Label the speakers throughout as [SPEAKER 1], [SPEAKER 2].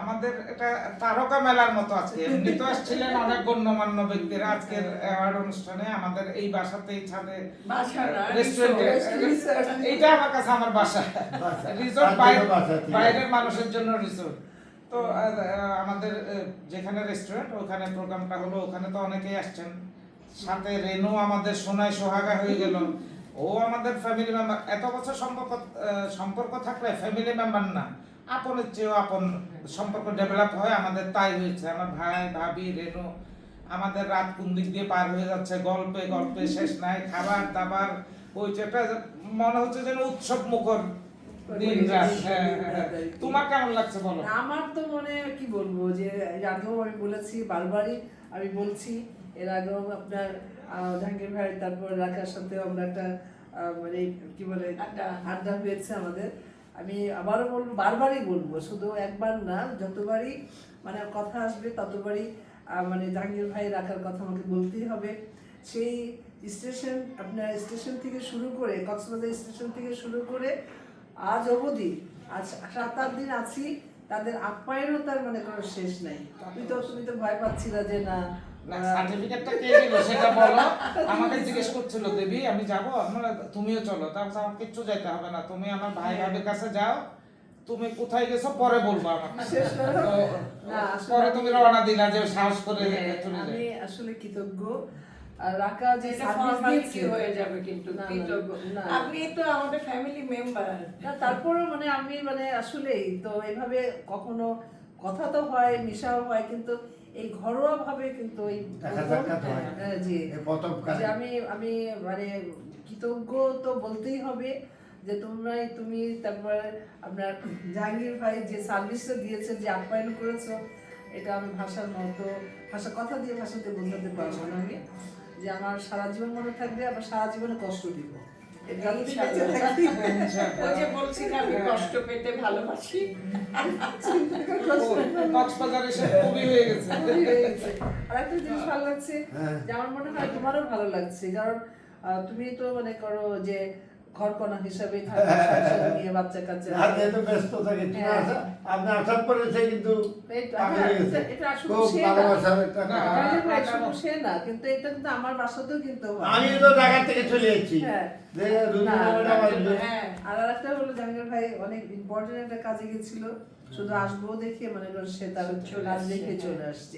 [SPEAKER 1] আমাদের এটা তারকা মেলার মতো আছে। এমনি তো আসছিলেন অনেক গণ্যমান্য ব্যক্তিরা। আজকের অ্যাওয়ার্ড অনুষ্ঠানে আমাদের এই বাসাতেই ছাদে রেস্টুরেন্টে এইটা আমার কাছে আমার বাসা। রিসোর্ট। বাইরের মানুষের জন্য রিসোর্ট তো আমাদের যেখানে রেস্টুরেন্ট ওখানে প্রোগ্রামটা হলো। ওখানে তো অনেকেই আসছেন। সাথে রেনু আমাদের সোনায় সোহাগা হয়ে গেল। ও আমাদের ফ্যামিলি মেম্বার এত বছর সম্পর্ক সম্পর্ক থাকলে ফ্যামিলি মেম্বার না। আপনের চেয়েও আপন সম্পর্ক ডেভেলপ হয় আমাদের তাই হয়েছে। আমার ভাই ভাবি রেনু আমাদের রাত কোন দিক দিয়ে পার হয়ে যাচ্ছে গল্পে গল্পে শেষ নাই খাবার দাবার ওই যে একটা মনে হচ্ছে যেন উৎসব মুখর হ্যাঁ, হ্যাঁ, হ্যাঁ। তোমার কেমন লাগছে বলো?
[SPEAKER 2] আমার তো মনে কি বলব যে আগেও আমি বলেছি বারবারই আমি বলছি এর আগেও আপনার জাহাঙ্গীর ভাই তারপর রাখার সাথে আমরা একটা মানে কি বলে আড্ডা হয়েছে আমাদের। আমি আবারও বলব, বারবারই বলব, শুধু একবার না, যতবারই মানে কথা আসবে, ততবারই মানে জাহাঙ্গীর ভাই রাখার কথা আমাকে বলতেই হবে। সেই স্টেশন, আপনার স্টেশন থেকে শুরু করে, কক্সবাজার স্টেশন থেকে শুরু করে আজ অবধি, আজ সাত আট দিন আছি, তাদের আপ্যায়নও তার মানে কোনো শেষ নাই। তুমি তো তুমি তো ভয় পাচ্ছি না যে না
[SPEAKER 1] না সার্টিফিকেটটা কে দিল সেটা বলো। আমাকে জিজ্ঞেস করছিল দেবী আমি যাব? আমরা তুমিও চলো। তারপর আমার কিচ্ছু যাইতে হবে না। তুমি আমার ভাই ভাবির কাছে যাও। তুমি কোথায় গেছো? পরে বলব আমাকে। পরে তুমি রওনা দিলা যে সাহস করে
[SPEAKER 2] হ্যাঁ, আমি আসলে কৃতজ্ঞ। রাকা যে সার্ভিস
[SPEAKER 3] হয়ে যাবে কিন্তু। আপনি তো আমাদের ফ্যামিলি মেম্বার
[SPEAKER 2] না তারপরেও মানে আমি মানে আসলেই তো এইভাবে কখনো কথা তো হয় মিশাও হয় কিন্তু এই ঘরোয়া ভাবে কিন্তু
[SPEAKER 4] হয়।
[SPEAKER 2] হ্যাঁ। যে আমি আমি মানে কৃতজ্ঞ তো বলতেই হবে যে তোমরাই তুমি তারপরে আপনার জাহাঙ্গীর ভাই যে সার্ভিসটা দিয়েছে যে আপ্যায়ন করেছ এটা আমি ভাষার মতো ভাষা কথা দিয়ে ভাষাতে বোঝাতে পারব না আমি যে আমার সারা জীবন মনে থাকবে আবার সারা জীবনে কষ্ট দিব
[SPEAKER 1] খুবই হয়ে গেছে।
[SPEAKER 2] আর জিনিস ভালো লাগছে
[SPEAKER 4] হ্যাঁ।
[SPEAKER 2] যে আমার মনে হয় তোমারও ভালো লাগছে। কারণ আহ, তুমি তো মনে করো যে হিসাবে নিয়ে বাচ্চা কাচ্চা
[SPEAKER 4] আর যেহেতু ব্যস্ত থাকে
[SPEAKER 2] হ্যাঁ।
[SPEAKER 4] আপনি আসার পরে সে কিন্তু
[SPEAKER 2] এটা-
[SPEAKER 4] পাগল
[SPEAKER 2] হ্যাঁ, আসলে সে না।
[SPEAKER 4] একটা
[SPEAKER 1] না।
[SPEAKER 2] সে না কিন্তু এটা কিন্তু আমার বাসাতেও কিন্তু
[SPEAKER 4] আমি তো ঢাকা থেকে চলে এসেছি
[SPEAKER 2] হ্যাঁ। আর আরেকটা হলো জাহাঙ্গীর ভাই অনেক ইম্পর্টেন্ট একটা কাজে গেছিল শুধু আসব দেখে মানে সে তার
[SPEAKER 3] চলে
[SPEAKER 2] কাজ দেখে। চলে আসছে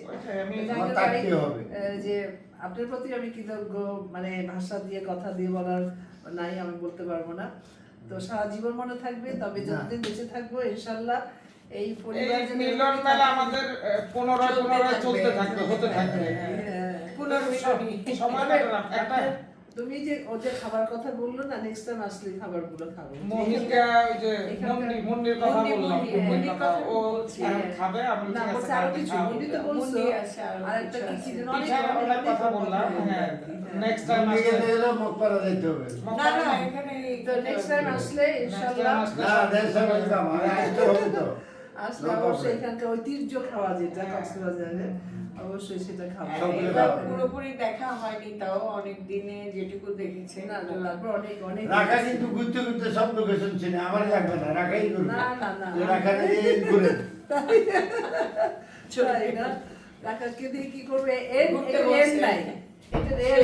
[SPEAKER 2] যে আপনার প্রতি আমি কৃতজ্ঞ মানে ভাষা দিয়ে কথা দিয়ে বলার নাই আমি বলতে পারব না। তো সারা জীবন মনে থাকবে তবে যতদিন বেঁচে থাকব ইনশাল্লাহ এই পরিবার যেন
[SPEAKER 1] মিলন মেলা আমাদের পুনরায় পুনরায়
[SPEAKER 3] থাকবে।
[SPEAKER 1] চলতে থাকবে হতে থাকবে।
[SPEAKER 2] হ্যাঁ।
[SPEAKER 3] পুনর্মিলনী
[SPEAKER 1] সময় একটা
[SPEAKER 2] তুমি যে ও যে খাবার কথা বলল না নেক্সট টাইম আসলে খাবারগুলো খাব।
[SPEAKER 1] মহিকা ওই যে মন্ডি মন্ডির কথা বললাম। মন্ডির কথা ও
[SPEAKER 3] হ্যাঁ।
[SPEAKER 1] খাবে আমি
[SPEAKER 2] না
[SPEAKER 1] ঠিক
[SPEAKER 2] বলছে
[SPEAKER 1] আরও
[SPEAKER 2] কিছু। মন্ডি তো বলছো।
[SPEAKER 3] মন্ডি আছে, আর
[SPEAKER 2] একটা কি। কি যেন অনেক
[SPEAKER 1] কথা বললাম। হ্যাঁ নেক্সট টাইম আসলে
[SPEAKER 4] গেলেও মুখ যেতে হবে।
[SPEAKER 3] না না এখানে
[SPEAKER 2] তো নেক্সট টাইম আসলে ইনশাআল্লাহ
[SPEAKER 4] না দেশ সবাই আমার আসতে হবে তো।
[SPEAKER 2] আসলে অবশ্যই এখানকার ঐতিহ্য খাওয়া যেটা
[SPEAKER 1] হ্যাঁ।
[SPEAKER 2] কক্সবাজারে। অবশ্যই সেটা খাব।
[SPEAKER 3] পুরোপুরি দেখা হয়নি তাও অনেক দিনে যেটুকু দেখেছে
[SPEAKER 2] না তারপর অনেক অনেক
[SPEAKER 4] রাখা কিন্তু ঘুরতে ঘুরতে সব লোকেশন চিনে আমার লাগবে না রাখাই করবে
[SPEAKER 2] না, না, না।
[SPEAKER 4] রাখা নিয়ে ঘুরে।
[SPEAKER 2] তাই না? টাকাকে দিয়ে কি করবে? এর
[SPEAKER 3] ঘুরতে
[SPEAKER 2] এর নাই। আর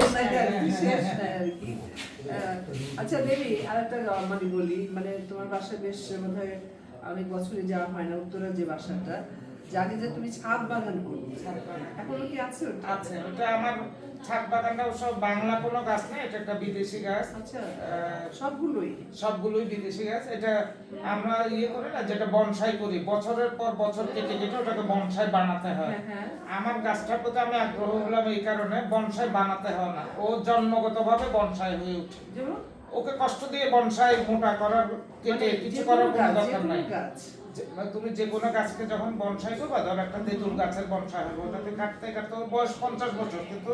[SPEAKER 2] আর আচ্ছা দেবী আরেকটা মানে বলি। মানে তোমার বাসা বেশ বোধ হয় অনেক বছরই যাওয়া হয় না উত্তরের যে বাসাটা। জানি যে তুমি ছাদ বাগান করো এখনও কি আছে
[SPEAKER 1] আছে ওটা আমার ছাদ বাগানটা সব বাংলা কোনো গাছ না এটা একটা বিদেশি গাছ।
[SPEAKER 2] আচ্ছা সবগুলোই?
[SPEAKER 1] সবগুলোই বিদেশি গাছ। এটা আমরা ইয়ে করি না যেটা বনসাই করি। বছরের পর বছর কেটে কেটে ওটাকে বনসাই বানাতে হয়।
[SPEAKER 2] হ্যাঁ হ্যাঁ।
[SPEAKER 1] আমার গাছটার প্রতি আমি আগ্রহ হলাম এই কারণে বনসাই বানাতে হয় না। ও জন্মগতভাবে বনসাই হয়ে ওঠে। ওকে কষ্ট দিয়ে বনসাই মোটা করার কেটে
[SPEAKER 2] মানে
[SPEAKER 1] কিছু করার
[SPEAKER 2] কোনো
[SPEAKER 1] দরকার নাই।
[SPEAKER 2] গাছ।
[SPEAKER 1] তুমি যে কোনো গাছকে যখন বনসাই করবা ধর একটা তেঁতুল গাছের বনসাই হবে ওটাকে কাটতে কাটতে ওর বয়স পঞ্চাশ বছর কিন্তু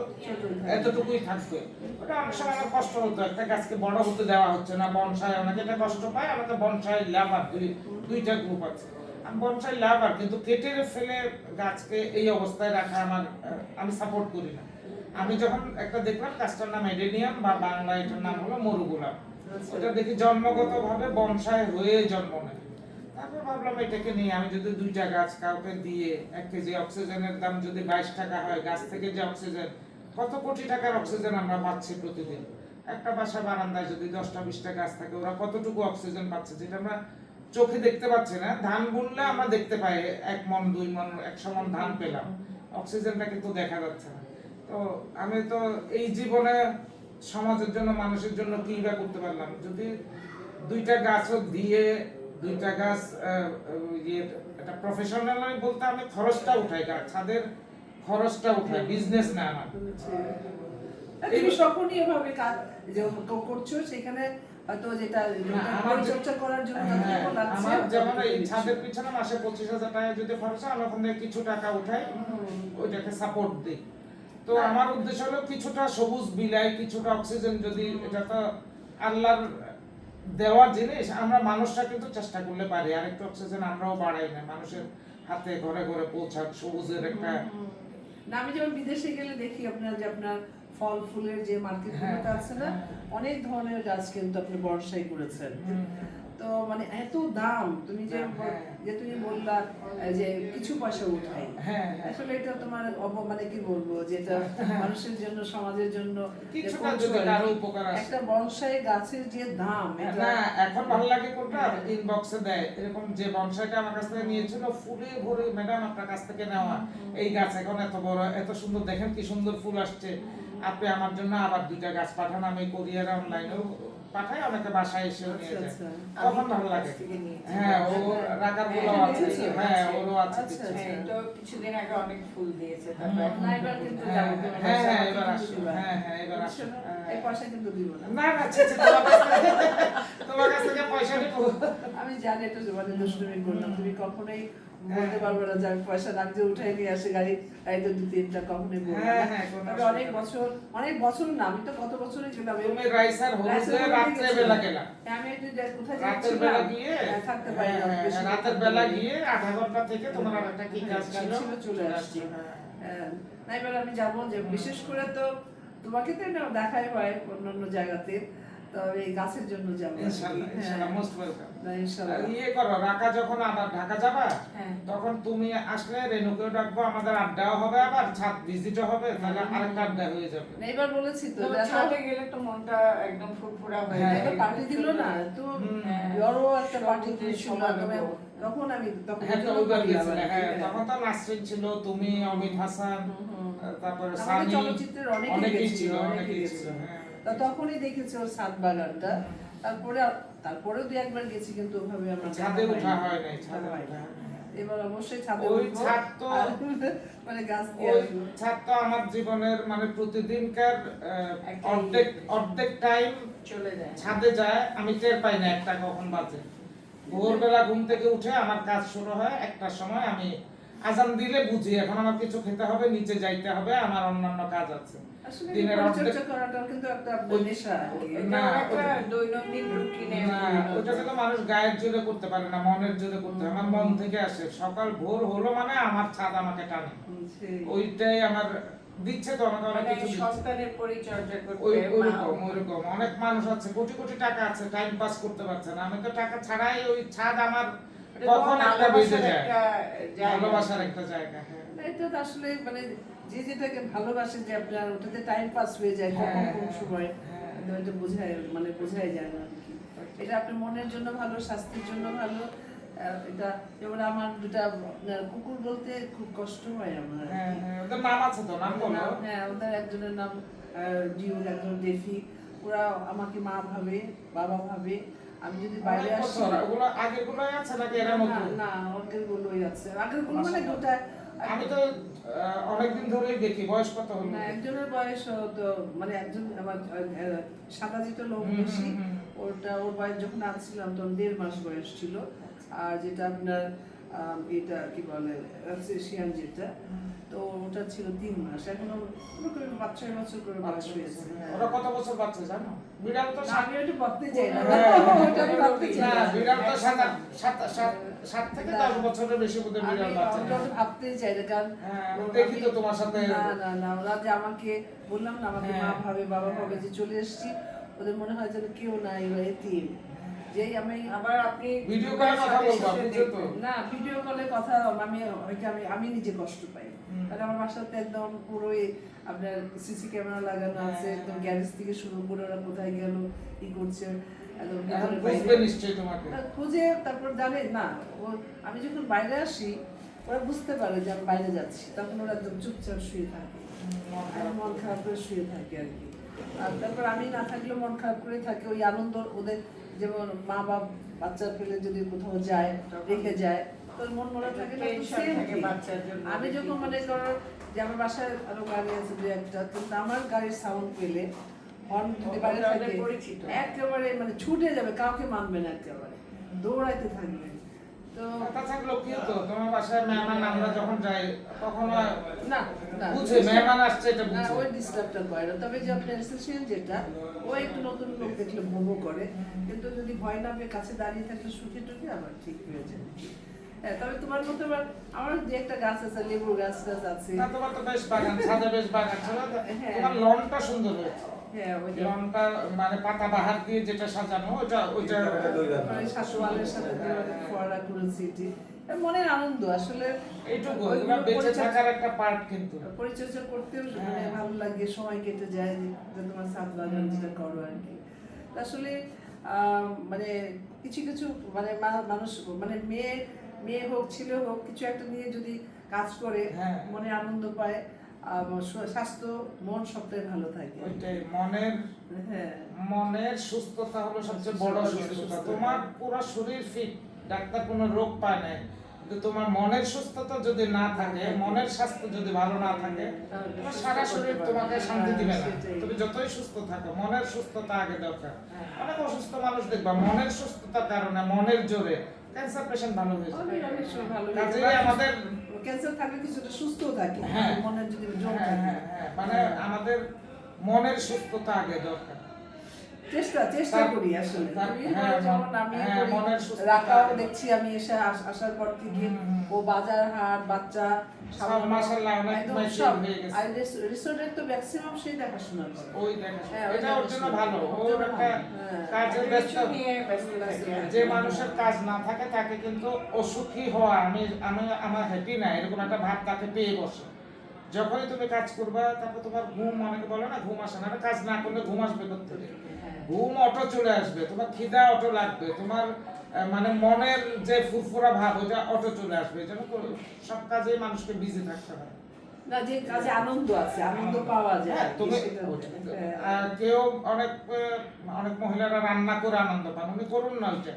[SPEAKER 1] এতটুকুই থাকবে। ওটা অনেক সময় আমার কষ্ট হতো একটা গাছকে বড় হতে দেওয়া হচ্ছে না বনসাই অনেকে এটা কষ্ট পায় আমাকে বনসাই লাভার দুই দুইটা গ্রুপ আছে। আমি বনসাই লাভার কিন্তু কেটে ফেলে গাছকে এই অবস্থায় রাখা আমার আমি সাপোর্ট করি না। আমি যখন একটা দেখলাম গাছটার নাম এডেনিয়াম বা বাংলা এটার নাম হলো মরুগোলাপ।
[SPEAKER 2] আচ্ছা।
[SPEAKER 1] ওটা দেখি জন্মগতভাবে বনসাই হয়ে জন্ম নেয়। তারপর ভাবলাম এটাকে নিয়ে আমি যদি দুইটা গাছ কাউকে দিয়ে এক কেজি অক্সিজেনের দাম যদি বাইশ টাকা হয়, গাছ থেকে যে অক্সিজেন, কত কোটি টাকার অক্সিজেন আমরা পাচ্ছি প্রতিদিন? একটা বাসা বারান্দায় যদি দশটা, বিশটা গাছ থাকে, ওরা কতটুকু অক্সিজেন পাচ্ছে যেটা আমরা চোখে দেখতে পাচ্ছি না। ধান বুনলে আমরা দেখতে পাই, এক মন, দুই মন, একশো মন ধান পেলাম। অক্সিজেনটা কিন্তু দেখা যাচ্ছে না। তো আমি তো এই জীবনে সমাজের জন্য, মানুষের জন্য কি বা করতে পারলাম। যদি দুইটা গাছও দিয়ে দুইটা গাছ ইয়ে একটা প্রফেশনাল আমি বলতে আমি খরচটা উঠাই গাছ ছাদের খরচটা উঠাই বিজনেস না আমার।
[SPEAKER 2] তুমি যখনই এভাবে কাজ করছ সেখানে হয়তো যেটা করার জন্য
[SPEAKER 1] হ্যাঁ,
[SPEAKER 2] যতটুকু লাগছে,
[SPEAKER 1] আমার যেমন এই ছাদের পিছনে মাসে পঁচিশ হাজার টাকা যদি খরচ হয় আমি ওখান থেকে কিছু টাকা উঠাই ওইটাকে সাপোর্ট দিই। তো আমার উদ্দেশ্য হলো কিছুটা সবুজ বিলাই কিছুটা অক্সিজেন যদি এটা তো আল্লাহর দেওয়া জিনিস আমরা মানুষরা কিন্তু চেষ্টা করলে পারি আর একটু অক্সিজেন আমরাও বাড়াই না মানুষের হাতে ঘরে ঘরে পৌঁছাক সবুজের একটা
[SPEAKER 2] না আমি যেমন বিদেশে গেলে দেখি আপনার যে আপনার ফল ফুলের যে মার্কেট
[SPEAKER 1] হ্যাঁ,
[SPEAKER 2] আছে না
[SPEAKER 1] হ্যাঁ।
[SPEAKER 2] অনেক ধরনের গাছ কিন্তু আপনি বর্ষাই করেছেন। তো মানে এত দাম তুমি যে
[SPEAKER 1] হ্যাঁ।
[SPEAKER 2] যে তুমি বললা যে কিছু পয়সা উঠাই।
[SPEAKER 1] হ্যাঁ হ্যাঁ।
[SPEAKER 2] আসলে এটা তোমার মানে কি বলব যেটা মানুষের জন্য সমাজের জন্য। একটা বনসাই গাছের যে দাম
[SPEAKER 1] না এখন ভালো লাগে কোনটা? ইনবক্সে দেয়। এরকম যে বনসাইটা আমার কাছ থেকে নিয়েছিল ফুলে ভরে ম্যাডাম আপনার কাছ থেকে নেওয়া। এই গাছ এখন এত বড় এত সুন্দর দেখেন কি সুন্দর ফুল আসছে। আপনি আমার জন্য আবার দুইটা গাছ পাঠান আমি কোরিয়ার অনলাইনেও পাঠাই অনেকে বাসায় এসেও নিয়ে যায়।
[SPEAKER 2] আচ্ছা,
[SPEAKER 1] তখন ভালো লাগে। হ্যাঁ ও গুলো
[SPEAKER 2] হ্যাঁ,
[SPEAKER 1] আছে। হ্যাঁ ওরও আছে
[SPEAKER 2] আচ্ছা।
[SPEAKER 3] হ্যাঁ, তো কিছুদিন আগে অনেক ফুল দিয়েছে
[SPEAKER 2] না, এবার কিন্তু
[SPEAKER 1] হ্যাঁ, হ্যাঁ, হ্যাঁ, এবার
[SPEAKER 2] কিন্তু
[SPEAKER 1] হ্যাঁ, হ্যাঁ, এবার
[SPEAKER 2] বুঝছ
[SPEAKER 1] আসো।
[SPEAKER 2] না? এই পয়সা কিন্তু দিব না।
[SPEAKER 1] না তোমার কাছ থেকে পয়সা নিবো।
[SPEAKER 2] আমি জানি এটা মানে দুষ্টুমি করলাম। তুমি কখনোই। বলতে পারবে না যে আমি পয়সা উঠাই নিয়ে আসি গাড়ি গাড়িতে দু তিনটা কখনোই বলব।
[SPEAKER 1] হ্যাঁ। হ্যাঁ,
[SPEAKER 2] তবে অনেক বছর অনেক বছর না আমি তো কত
[SPEAKER 1] তুমি রাইসার রাত্রে বেলা গেলা।
[SPEAKER 2] হ্যাঁ, আমি একটু কোথায়
[SPEAKER 1] রাতের বেলা গিয়ে
[SPEAKER 2] থাকতে পারি না
[SPEAKER 1] রাতের বেলা গিয়ে আধা ঘণ্টা থেকে তোমার একটা কি কাজ ছিল?
[SPEAKER 2] চলে আসছি। না এবার আমি যাব যে বিশেষ করে তো তোমাকে তো দেখাই হয় অন্যান্য জায়গাতে। গাছের জন্য যাব
[SPEAKER 1] ইনশাআল্লাহ ইনশাআল্লাহ মোস্ট ওয়েলকাম
[SPEAKER 2] ইনশাআল্লাহ।
[SPEAKER 1] ইয়ে করো রাকা যখন আবার ঢাকা যাবা
[SPEAKER 3] হ্যাঁ।
[SPEAKER 1] তখন তুমি আসলে রেনুকেও ডাকবো আমাদের আড্ডাও হবে আবার ছাদ ভিজিটও হবে তাহলে আরেকটা আড্ডা হয়ে যাবে।
[SPEAKER 2] এবার বলেছি তো
[SPEAKER 3] তো ছাদে গেলে তো মনটা একদম ফুরফুরা হয়ে
[SPEAKER 1] হ্যাঁ,
[SPEAKER 2] পার্টি দিল না তো বড় একটা পার্টি
[SPEAKER 3] সবুজে
[SPEAKER 2] দিয়েছিল তখন আমি তখন
[SPEAKER 1] হ্যাঁ তো হ্যাঁ
[SPEAKER 2] হ্যাঁ।
[SPEAKER 1] তখন নাসরিন ছিল তুমি অমিত হাসান। তারপরে সানি
[SPEAKER 2] চলচ্চিত্রের অনেকেই
[SPEAKER 1] ছিল
[SPEAKER 2] অনেকেই
[SPEAKER 1] ছিল হ্যাঁ।
[SPEAKER 2] তা তখনই দেখেছি ওর ছাদ বাগানটা। তারপরে তারপরেও দু একবার গেছি কিন্তু ওভাবে আমরা
[SPEAKER 1] ছাদে ওঠা হয় নাই, ছাদে ওঠা।
[SPEAKER 2] এবার অবশ্যই ছাদে
[SPEAKER 1] ওই ছাদ তো-
[SPEAKER 2] মানে গাছ দিয়ে আসব।
[SPEAKER 1] ছাদটা আমার জীবনের মানে প্রতিদিনকার অর্ধেক অর্ধেক টাইম
[SPEAKER 3] চলে যায়।
[SPEAKER 1] ছাদে যায় আমি টের পাই না একটা কখন বাজে। ভোরবেলা ঘুম থেকে উঠে আমার কাজ শুরু হয় একটার সময় আমি আজান দিলে বুঝি এখন আমার কিছু খেতে হবে নিচে যাইতে হবে আমার অন্যান্য কাজ আছে। দিনের
[SPEAKER 2] কিন্তু
[SPEAKER 1] মানুষ গায়ের জোরে করতে পারে না মনের জোরে করতে আমার মন থেকে আসে সকাল ভোর হলো মানে আমার ছাদ আমাকে টানে। ওইটাই আমার দিচ্ছে তো অনেক
[SPEAKER 3] মানে
[SPEAKER 1] কিছু
[SPEAKER 3] সন্তানের পরিচর্যা করতে
[SPEAKER 1] ওইরকম ওইরকম। অনেক মানুষ আছে কোটি কোটি টাকা আছে টাইম পাস করতে পারছে না। আমি তো টাকা ছাড়াই ওই ছাদ আমার কখন বেজে যায়? ভালোবাসার একটা জায়গা হ্যাঁ।
[SPEAKER 2] এটা আসলে মানে যে যেটাকে ভালোবাসে যে আপনার ওটাতে টাইম পাস হয়ে যায় কখন
[SPEAKER 1] হ্যাঁ,
[SPEAKER 2] কোন সময়।
[SPEAKER 1] হ্যাঁ।
[SPEAKER 2] বোঝায় মানে বোঝাই যায় না এটা আপনার মনের জন্য ভালো স্বাস্থ্যের জন্য ভালো। এটা যেমন আমার দুটা কুকুর বলতে খুব কষ্ট হয় আমার
[SPEAKER 1] হ্যাঁ হ্যাঁ ওদের নাম আছে তো নাম বলো।
[SPEAKER 2] হ্যাঁ ওদের একজনের নাম ডিউল একজন ডেফি। ওরা আমাকে মা ভাবে বাবা ভাবে। আমি যদি বাইরে আসি
[SPEAKER 1] ওগুলো আগের গুলোই আছে নাকি এর মধ্যে?
[SPEAKER 2] না আগের গুলোই আছে। আগেরগুলো মানে দুটা
[SPEAKER 1] আমি তো অনেকদিন ধরেই দেখি বয়স কত হলো?
[SPEAKER 2] না একজনের বয়স তো মানে একজন আমার সাদা যেটা লোক বেশি। ওটা ওর বয়স যখন আসছিলাম তখন দেড় মাস বয়স ছিল। আর যেটা আপনার এটা কি বলে যেটা তো ওটা ছিল তিন মাস। এখন বছর করে বয়স হয়েছে। হ্যাঁ।
[SPEAKER 1] ওরা কত বছর বাচ্চা জানো? বিড়াল তো
[SPEAKER 2] আমি ভাবতে চাই না।
[SPEAKER 1] হ্যাঁ,
[SPEAKER 2] আমি
[SPEAKER 1] বিড়াল তো সাত সাত সাত সাত থেকে দশ বছরের বেশি
[SPEAKER 2] আমি
[SPEAKER 1] বিড়াল বাচ্চা
[SPEAKER 2] তো ভাবতেই চাই না কারণ
[SPEAKER 1] হ্যাঁ, দেখি তো তোমার সাথে।
[SPEAKER 2] না না না ওরা যে আমাকে বললাম না আমাকে মা
[SPEAKER 1] হ্যাঁ,
[SPEAKER 2] ভাবে বাবা
[SPEAKER 1] হ্যাঁ।
[SPEAKER 2] ভাবে যে চলে এসেছি ওদের মনে হয় যেন কেউ নাই বা এতিম। যেই আমি
[SPEAKER 3] আবার আপনি
[SPEAKER 1] ভিডিও কলে কথা বলব, তো?
[SPEAKER 2] না ভিডিও কলে কথা আমি আমি আমি নিজে কষ্ট পাই। কারণ আমার বাসাতে একদম পুরোই আপনার সিসি ক্যামেরা লাগানো আছে
[SPEAKER 1] হ্যাঁ।
[SPEAKER 2] একদম গ্যারেজ থেকে শুরু করে ওরা কোথায় গেল করছে তা খুঁজে তারপর জানে না আমি যখন বাইরে আসি ওরা বুঝতে পারে যে আমি বাইরে যাচ্ছি। তখন ওরা একদম চুপচাপ শুয়ে থাকে। মন খারাপ করে শুয়ে থাকে আর কি। আর তারপর আমি না থাকলেও মন খারাপ করে থাকে ওই আনন্দ ওদের যেমন মা বাপ বাচ্চা পেলে যদি কোথাও যায় রেখে যায় তোর মন মনে থাকে তো। আমি যখন মনে করো যে আমার বাসায় আরও গাড়ি আছে দু একটা কিন্তু আমার গাড়ির সাউন্ড পেলে হর্ন যদি বাইরে থাকে একেবারে মানে ছুটে যাবে কাউকে মানবে না একেবারে। দৌড়াইতে থাকবে। তো
[SPEAKER 1] তাছাড়া তোমার বাসায় মেহমান আমরা যখন যাই তখন
[SPEAKER 2] না না।
[SPEAKER 1] বুঝে মেহমান আসছে এটা
[SPEAKER 2] না ওই ডিস্টার্বটা করে না। তবে যে আপনার অ্যাসোসিয়েশন যেটা ও একটু নতুন লোক দেখলে ভোগও করে। কিন্তু যদি ভয় না পেয়ে কাছে দাঁড়িয়ে থাকলে সুখে টুখে আবার ঠিক হয়ে যায়। হ্যাঁ তবে তোমার মতো আমার যে একটা গাছ আছে লেবুর গাছ টাছ আছে।
[SPEAKER 1] না তোমার তো বেশ বাগান বেশ বাগান
[SPEAKER 2] হ্যাঁ।
[SPEAKER 1] তোমার লনটা সুন্দর হয়েছে।
[SPEAKER 2] হ্যাঁ
[SPEAKER 1] লনটা মানে পাতা বাহার দিয়ে যেটা সাজানো ওটা ওইটা
[SPEAKER 2] শাশুয়ালের সাথে ফোয়ারা করেছি এটি মনের আনন্দ আসলে
[SPEAKER 1] এইটুকু বেঁচে থাকার একটা পার্ট কিন্তু।
[SPEAKER 2] পরিচর্যা করতেও মানে
[SPEAKER 1] হ্যাঁ।
[SPEAKER 2] ভালো লাগে সময় কেটে যায় যে তোমার সাত বাগান যেটা করো আর কি। আসলে আহ, মানে কিছু কিছু মানে মানুষ মানে মেয়ে মেয়ে হোক ছেলে হোক কিছু একটা নিয়ে যদি কাজ করে
[SPEAKER 1] হ্যাঁ।
[SPEAKER 2] মনে আনন্দ পায়। স্বাস্থ্য মন সবটাই ভালো থাকে।
[SPEAKER 1] ওইটাই মনের
[SPEAKER 2] হ্যাঁ।
[SPEAKER 1] মনের সুস্থতা হলো সবচেয়ে বড় সুস্থতা। তোমার পুরো শরীর ফিট ডাক্তার কোনো রোগ পায় কিন্তু তোমার মনের সুস্থতা যদি না থাকে মনের স্বাস্থ্য যদি ভালো না থাকে তোমার সারা শরীর তোমাকে শান্তি দিবে না। তুমি যতই সুস্থ থাকো মনের সুস্থতা আগে দরকার।
[SPEAKER 2] হ্যাঁ।
[SPEAKER 1] অনেক অসুস্থ মানুষ দেখবা মনের সুস্থতার কারণে মনের জোরে ক্যান্সার পেশেন্ট ভালো হয়ে
[SPEAKER 2] ভালো
[SPEAKER 1] কাজেই আমাদের
[SPEAKER 2] ক্যান্সার থাকলে কিছুটা সুস্থ থাকে
[SPEAKER 1] হ্যাঁ।
[SPEAKER 2] মনের যদি জোর
[SPEAKER 1] হ্যাঁ,
[SPEAKER 2] থাকে।
[SPEAKER 1] হ্যাঁ, মানে আমাদের মনের সুস্থতা আগে দরকার।
[SPEAKER 2] চেষ্টা চেষ্টা করি আসলে।
[SPEAKER 1] হ্যাঁ, মন- হ্যাঁ।
[SPEAKER 2] দেখছি আমি এসে আসার পর থেকে। ও বাজার হাট বাচ্চা।
[SPEAKER 1] হয়ে
[SPEAKER 2] রিসোর্টের তো ম্যাক্সিমাম সেই দেখাশোনা করে।
[SPEAKER 1] ওই
[SPEAKER 2] দেখাশোনা।
[SPEAKER 1] ভালো।
[SPEAKER 2] ওর
[SPEAKER 1] একটা। কাজের ব্যস্ত যে মানুষের কাজ না থাকে তাকে কিন্তু অসুখী হওয়া আমি আমি আমার হ্যাপি না এরকম একটা ভাব তাকে পেয়ে বসে। যখনই তুমি কাজ করবা তারপর তোমার ঘুম অনেকে বলে না ঘুম আসে না কাজ না করলে ঘুম আসবে করতে
[SPEAKER 2] হ্যাঁ।
[SPEAKER 1] ঘুম অটো চলে আসবে তোমার খিদা অটো লাগবে তোমার মানে মনের যে ফুরফুরা ভাব ওটা অটো চলে আসবে করে সব কাজেই মানুষকে বিজি থাকতে হয়
[SPEAKER 2] না যে কাজে আনন্দ আছে আনন্দ পাওয়া যায়
[SPEAKER 1] হ্যাঁ, তুমি
[SPEAKER 2] হ্যাঁ।
[SPEAKER 1] আহ, কেউ অনেক অনেক মহিলারা রান্না করে আনন্দ পান উনি করুন না ওইটা।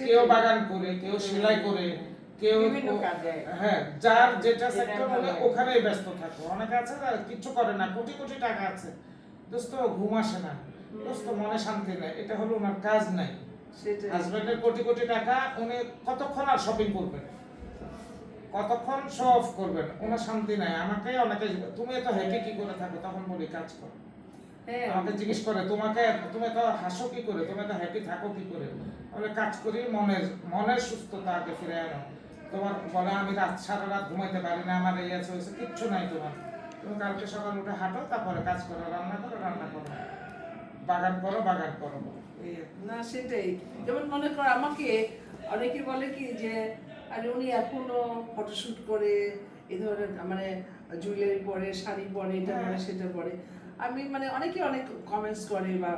[SPEAKER 1] কেউ বাগান করে কেউ সেলাই করে কেউ হ্যাঁ যার যেটা সেক্টর
[SPEAKER 3] ভালো। লাগে।
[SPEAKER 1] ওখানেই ব্যস্ত থাকো। অনেকে আছে না করে না কোটি কোটি টাকা আছে। দোস্ত ঘুম আসে না। দোস্ত মনে শান্তি নেই। এটা হলো ওনার কাজ নাই। হাজবেন্ডের কোটি কোটি টাকা উনি কতক্ষণ আর শপিং করবেন? কতক্ষণ শো অফ করবেন? ওনার শান্তি নাই। আমাকে অনেকে তুমি এত হ্যাপি কি করে থাকো? তখন বলি কাজ করো।
[SPEAKER 2] হ্যাঁ।
[SPEAKER 1] আমাকে জিজ্ঞেস করে তোমাকে তুমি তো হাসো কি করে? তুমি তো হ্যাপি থাকো কি করে? কাজ করি মনের মনের সুস্থতা আগে ফিরে আনো তোমার বলে আমি রাত সারা রাত ঘুমাইতে পারি না আমার এই আছে হয়েছে কিচ্ছু নাই তোমার তুমি কালকে সকাল উঠে হাঁটো তারপরে কাজ করো রান্না করো রান্না করো বাগান করো বাগান করো।
[SPEAKER 2] না সেটাই যেমন মনে কর আমাকে অনেকে বলে কি যে আরে উনি এখনও ফটোশুট করে এই ধরনের মানে জুয়েলারি পরে শাড়ি পরে এটা
[SPEAKER 1] হ্যাঁ।
[SPEAKER 2] পরে সেটা পরে আমি মানে অনেকে অনেক কমেন্টস করে বা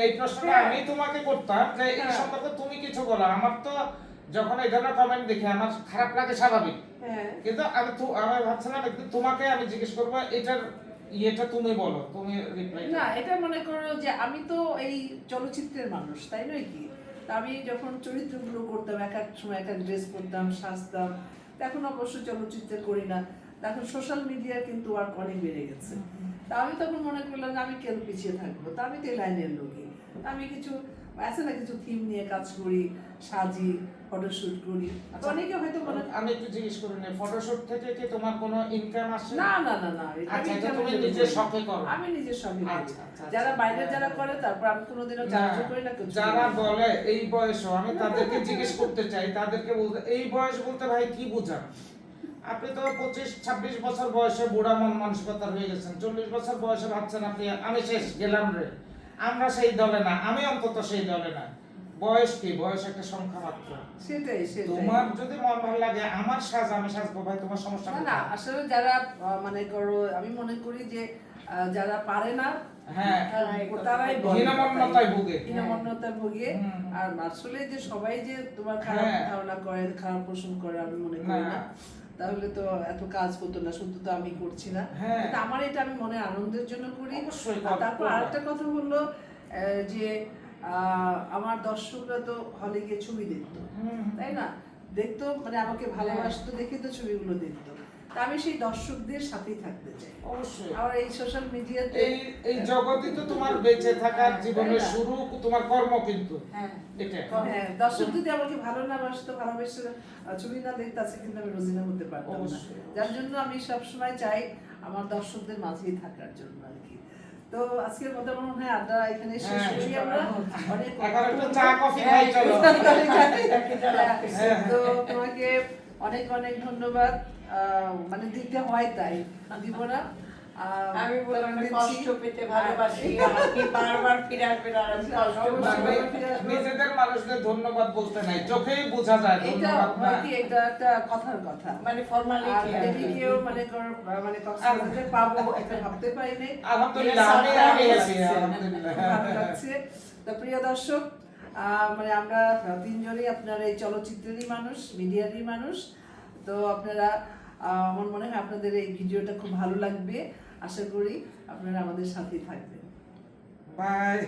[SPEAKER 1] এই প্রশ্নটা
[SPEAKER 2] হ্যাঁ।
[SPEAKER 1] আমি তোমাকে করতাম যে এই
[SPEAKER 2] হ্যাঁ।
[SPEAKER 1] সম্পর্কে তুমি কিছু বলো আমার তো যখন এই ধরনের কমেন্ট দেখি আমার খারাপ লাগে স্বাভাবিক।
[SPEAKER 2] হ্যাঁ।
[SPEAKER 1] কিন্তু আমি আমি ভাবছিলাম একটু তোমাকে আমি জিজ্ঞেস করব এটার ইয়েটা তুমি বলো তুমি রিপ্লাই
[SPEAKER 2] না এটা মনে করো যে আমি তো এই চলচ্চিত্রের মানুষ তাই নয় কি? আমি যখন চরিত্রগুলো করতাম এক এক সময় এক এক ড্রেস করতাম সাজতাম এখন অবশ্য চলচ্চিত্রে করি না। এখন সোশ্যাল মিডিয়া কিন্তু আর অনেক বেড়ে গেছে। তা আমি তখন মনে করলাম যে আমি কেন পিছিয়ে থাকব? তা আমি তো এই লাইনের লোকই। আমি কিছু আছে না কিছু থিম নিয়ে কাজ করি সাজি ফটোশুট করি অনেকে হয়তো মনে
[SPEAKER 1] আমি একটু জিজ্ঞেস করি নি ফটোশুট থেকে কি তোমার কোনো ইনকাম আসে
[SPEAKER 2] না না না না
[SPEAKER 1] আচ্ছা, এটা তুমি? নিজের শখে করো?
[SPEAKER 2] আমি নিজের শখে করি।
[SPEAKER 1] আচ্ছা, আচ্ছা,
[SPEAKER 2] যারা
[SPEAKER 1] আচ্ছা।
[SPEAKER 2] বাইরে যারা করে তারপর আমি কোনোদিনও চার্জ করি না
[SPEAKER 1] যারা বলে এই বয়সও আমি তাদেরকে জিজ্ঞেস করতে চাই তাদেরকে বলতে এই বয়স বলতে ভাই কি বুঝান আপনি তো পঁচিশ ছাব্বিশ বছর বয়সে বুড়া মন মানসিকতার হয়ে গেছেন চল্লিশ বছর বয়সে ভাবছেন আপনি আমি শেষ গেলাম রে আমরা সেই দলে না আমি অন্তত সেই দলে না। বয়স কি? বয়স একটা সংখ্যা মাত্র।
[SPEAKER 2] সেটাই সেটাই।
[SPEAKER 1] তোমার যদি মন ভালো লাগে আমার সাজ আমি সাজবো ভাই তোমার সমস্যা
[SPEAKER 2] না না আসলে যারা মানে করো আমি মনে করি যে যারা পারে না
[SPEAKER 1] হ্যাঁ।
[SPEAKER 2] তারাই
[SPEAKER 1] হীনমন্যতায় ভুগে।
[SPEAKER 2] হীনমন্যতায় ভুগে। আর আসলে যে সবাই যে তোমার খারাপ
[SPEAKER 1] হ্যাঁ।
[SPEAKER 2] ধারণা করে খারাপ পোষণ করে আমি মনে করি
[SPEAKER 1] না।
[SPEAKER 2] তাহলে তো এত কাজ করতো না শুধু তো আমি করছি না।
[SPEAKER 1] হ্যাঁ।
[SPEAKER 2] আমার এটা আমি মনে আনন্দের জন্য করি।
[SPEAKER 1] তারপর
[SPEAKER 2] আর তারপর আরেকটা কথা হলো আহ, যে আহ, আমার দর্শকরা তো হলে গিয়ে ছবি দেখতো। তাই না? দেখতো মানে আমাকে ভালোবাসতো দেখে তো ছবিগুলো দেখতো। তা আমি সেই দর্শকদের সাথেই থাকতে চাই।
[SPEAKER 1] অবশ্যই।
[SPEAKER 2] আমার এই সোশ্যাল মিডিয়াতে
[SPEAKER 1] এই এই জগতে তো তোমার বেঁচে থাকার
[SPEAKER 2] হ্যাঁ,
[SPEAKER 1] জীবনের শুরু তোমার কর্ম কিন্তু।
[SPEAKER 3] হ্যাঁ
[SPEAKER 1] এটা
[SPEAKER 2] হ্যাঁ দর্শক যদি আমাকে ভালো না বাসতো ভালোবেসে ছবি না দেখতে আছে কিন্তু আমি রোজিনা হতে পারতাম না। যার জন্য আমি সবসময় চাই আমার দর্শকদের মাঝেই থাকার জন্য আর কি। তো আজকের মতো মনে হয় আড্ডা এখানে শেষ
[SPEAKER 1] হ্যাঁ।
[SPEAKER 2] করি আমরা। অনেক
[SPEAKER 1] চা কফি খাই চলো।
[SPEAKER 2] তো তোমাকে অনেক অনেক ধন্যবাদ। মানে দিতে হয় তাই। দিব না। আহ,
[SPEAKER 3] আমি বললাম কষ্ট পেতে ভালোবাসি। আপনি বারবার ফিরে আসবেন আর আমি।
[SPEAKER 1] নিজেদের মানুষদের ধন্যবাদ বলতে নাই। চোখেই বোঝা যায় ধন্যবাদ না?
[SPEAKER 2] এটা একটা কথার কথা।
[SPEAKER 3] মানে
[SPEAKER 2] আর
[SPEAKER 3] ফর্মালিটি
[SPEAKER 2] দেবীকেও মানে মানে কক্সবাজারে পাবো এটা ভাবতে পারিনি
[SPEAKER 1] আলহামদুলিল্লাহ আমি আমি আছি আলহামদুলিল্লাহ।
[SPEAKER 2] তো প্রিয় দর্শক মানে আমরা তিনজনই আপনার এই চলচ্চিত্রেরই মানুষ মিডিয়ারই মানুষ। তো আপনারা আমার মনে হয় আপনাদের এই ভিডিওটা খুব ভালো লাগবে। আশা করি আপনারা আমাদের সাথেই থাকবেন।
[SPEAKER 1] বাই